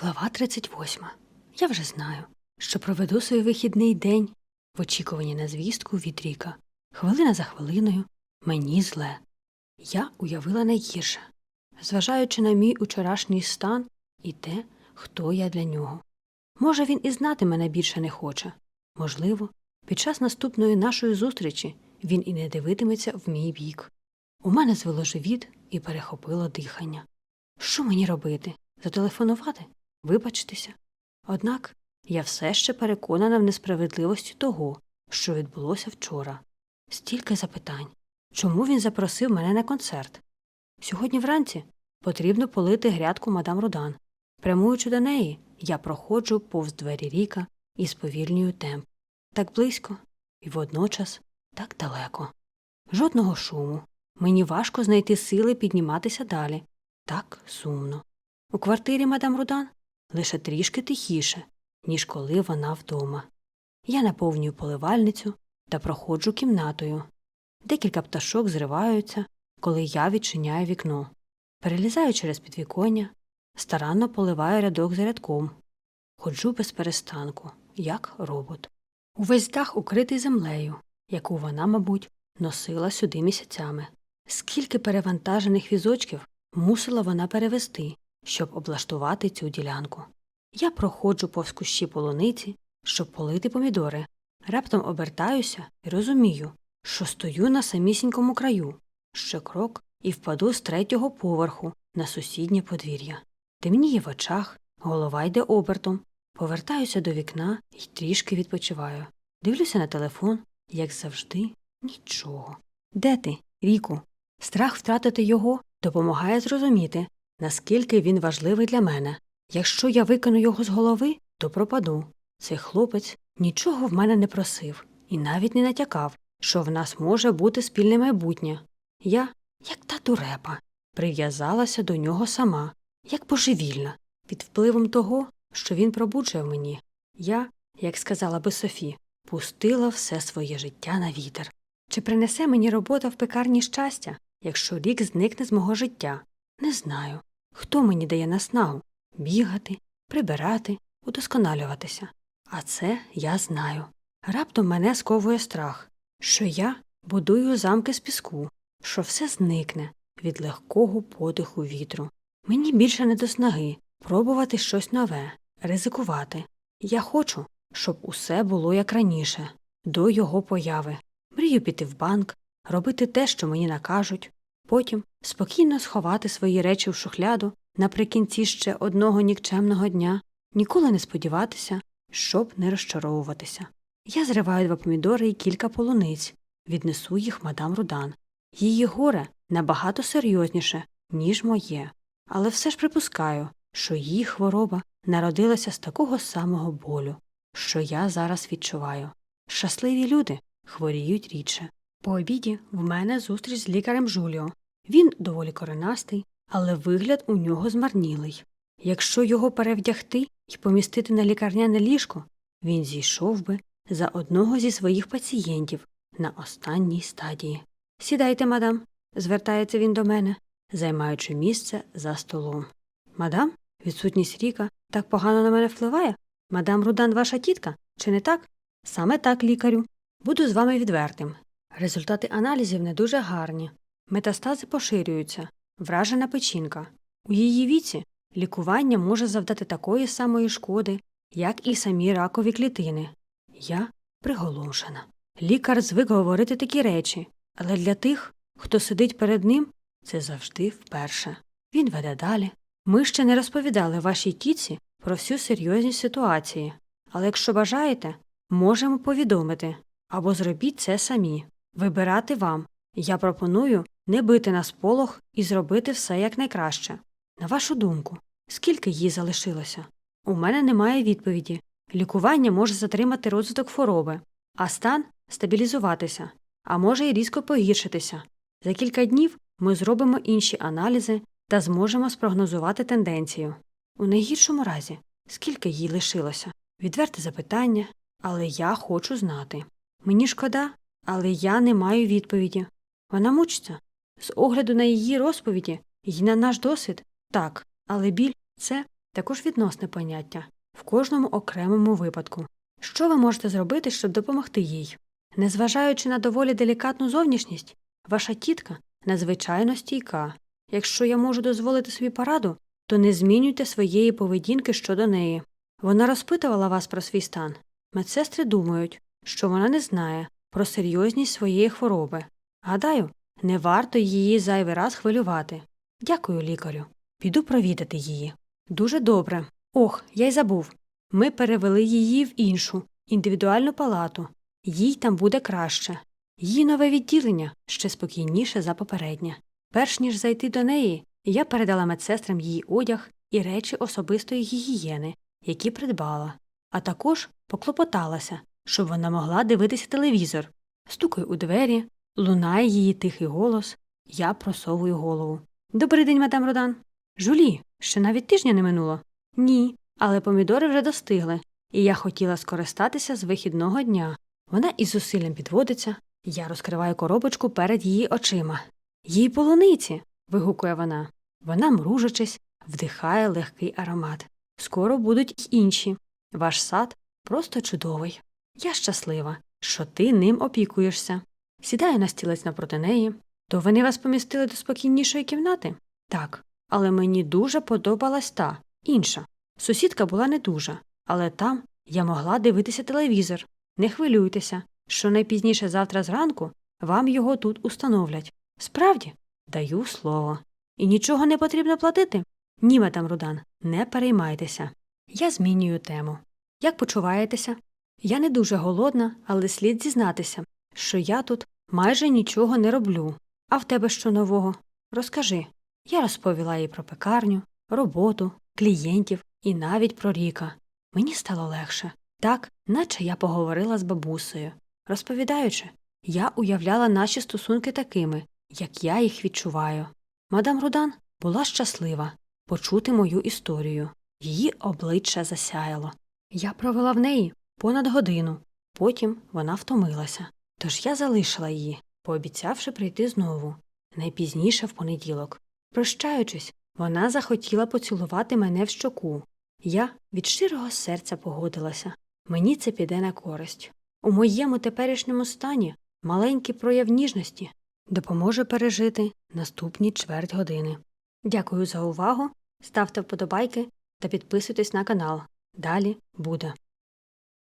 Глава 38. Я вже знаю, що проведу свій вихідний день в очікуванні на звістку від Ріка. Хвилина за хвилиною мені зле. Я уявила найгірше, зважаючи на мій учорашній стан і те, хто я для нього. Може, він і знати мене більше не хоче. Можливо, під час наступної нашої зустрічі він і не дивитиметься в мій бік. У мене звело живіт і перехопило дихання. Що мені робити? Зателефонувати? Вибачтеся? Однак я все ще переконана в несправедливості того, що відбулося вчора. Стільки запитань. Чому він запросив мене на концерт? Сьогодні вранці потрібно полити грядку мадам Рудан. Прямуючи до неї, я проходжу повз двері ріка і сповільнюю темп. Так близько і водночас так далеко. Жодного шуму. Мені важко знайти сили підніматися далі. Так сумно. У квартирі мадам Рудан лише трішки тихіше, ніж коли вона вдома. Я наповнюю поливальницю та проходжу кімнатою. Декілька пташок зриваються, коли я відчиняю вікно. Перелізаю через підвіконня, старанно поливаю рядок за рядком. Ходжу без перестанку, як робот. Увесь дах укритий землею, яку вона, мабуть, носила сюди місяцями. Скільки перевантажених візочків мусила вона перевести, щоб облаштувати цю ділянку. Я проходжу повз кущі полуниці, щоб полити помідори. Раптом обертаюся і розумію, що стою на самісінькому краю, ще крок і впаду з третього поверху на сусіднє подвір'я. Темніє в очах, голова йде обертом, повертаюся до вікна і трішки відпочиваю. Дивлюся на телефон, як завжди, нічого. Де ти, Ріку? Страх втратити його допомагає зрозуміти, наскільки він важливий для мене. Якщо я викину його з голови, то пропаду. Цей хлопець нічого в мене не просив і навіть не натякав, що в нас може бути спільне майбутнє. Я, як та дурепа, прив'язалася до нього сама, як божевільна, під впливом того, що він пробуджує мені. Я, як сказала би Софі, пустила все своє життя на вітер. Чи принесе мені робота в пекарні щастя, якщо рік зникне з мого життя? Не знаю. Хто мені дає наснагу бігати, прибирати, удосконалюватися. А це я знаю. Раптом мене сковує страх, що я будую замки з піску, що все зникне від легкого подиху вітру. Мені більше не до снаги пробувати щось нове, ризикувати. Я хочу, щоб усе було як раніше, до його появи. Мрію піти в банк, робити те, що мені накажуть, потім спокійно сховати свої речі в шухляду наприкінці ще одного нікчемного дня, ніколи не сподіватися, щоб не розчаровуватися. Я зриваю два помідори і кілька полуниць, віднесу їх мадам Рудан. Її горе набагато серйозніше, ніж моє, але все ж припускаю, що її хвороба народилася з такого самого болю, що я зараз відчуваю. Щасливі люди хворіють рідше. По обіді в мене зустріч з лікарем Жуліо. Він доволі коренастий, але вигляд у нього змарнілий. Якщо його перевдягти і помістити на лікарняне ліжко, він зійшов би за одного зі своїх пацієнтів на останній стадії. Сідайте, мадам, звертається він до мене, займаючи місце за столом. Мадам, відсутність Ріка так погано на мене впливає? Мадам Рудан ваша тітка, чи не так? Саме так, лікарю. Буду з вами відвертим. Результати аналізів не дуже гарні. Метастази поширюються, вражена печінка. У її віці лікування може завдати такої самої шкоди, як і самі ракові клітини. Я приголомшена. Лікар звик говорити такі речі, але для тих, хто сидить перед ним, це завжди вперше. Він веде далі. Ми ще не розповідали вашій тіці про всю серйозність ситуації, але якщо бажаєте, можемо повідомити або зробіть це самі. Вибирати вам. Я пропоную не бити на сполох і зробити все якнайкраще. На вашу думку, скільки їй залишилося? У мене немає відповіді. Лікування може затримати розвиток хвороби, а стан стабілізуватися, а може й різко погіршитися. За кілька днів ми зробимо інші аналізи та зможемо спрогнозувати тенденцію. У найгіршому разі, скільки їй лишилося? Відверте запитання, але я хочу знати. Мені шкода, але я не маю відповіді. Вона мучиться. З огляду на її розповіді і на наш досвід так, але біль це також відносне поняття в кожному окремому випадку. Що ви можете зробити, щоб допомогти їй? Незважаючи на доволі делікатну зовнішність, ваша тітка надзвичайно стійка. Якщо я можу дозволити собі пораду, то не змінюйте своєї поведінки щодо неї. Вона розпитувала вас про свій стан. Медсестри думають, що вона не знає про серйозність своєї хвороби. Гадаю, не варто її зайвий раз хвилювати. Дякую, лікарю. Піду провідати її. Дуже добре. Ох, я й забув. Ми перевели її в іншу, індивідуальну палату. Їй там буде краще. Її нове відділення ще спокійніше за попереднє. Перш ніж зайти до неї, я передала медсестрам її одяг і речі особистої гігієни, які придбала, а також поклопоталася, щоб вона могла дивитися телевізор. Стукаю у двері, лунає її тихий голос, я просовую голову. Добрий день, мадам Родан. Жулі, ще навіть тижня не минуло. Ні, але помідори вже достигли, і я хотіла скористатися з вихідного дня. Вона із зусиллям підводиться, я розкриваю коробочку перед її очима. Їй полуниці. вигукує вона. Вона, мружачись, вдихає легкий аромат. Скоро будуть й інші. Ваш сад просто чудовий. Я щаслива, що ти ним опікуєшся. Сідаю на стілець напроти неї. То вони вас помістили до спокійнішої кімнати? Так, але мені дуже подобалась та інша. Сусідка була не дуже, але там я могла дивитися телевізор. Не хвилюйтеся, що найпізніше завтра зранку вам його тут установлять. Справді, даю слово. І нічого не потрібно платити? Ні, мадам Рудан, не переймайтеся. Я змінюю тему. Як почуваєтеся? Я не дуже голодна, але слід зізнатися, що я тут майже нічого не роблю. А в тебе що нового? Розкажи. Я розповіла їй про пекарню, роботу, клієнтів і навіть про Ріка. Мені стало легше, так, наче я поговорила з бабусею. Розповідаючи, я уявляла наші стосунки такими, як я їх відчуваю. Мадам Рудан була щаслива почути мою історію. Її обличчя засяяло. Я провела в неї понад годину, потім вона втомилася. Тож я залишила її, пообіцявши прийти знову, найпізніше в понеділок. Прощаючись, вона захотіла поцілувати мене в щоку. Я від щирого серця погодилася. Мені це піде на користь. У моєму теперішньому стані маленький прояв ніжності допоможе пережити наступні чверть години. Дякую за увагу, ставте вподобайки та підписуйтесь на канал. Далі буде.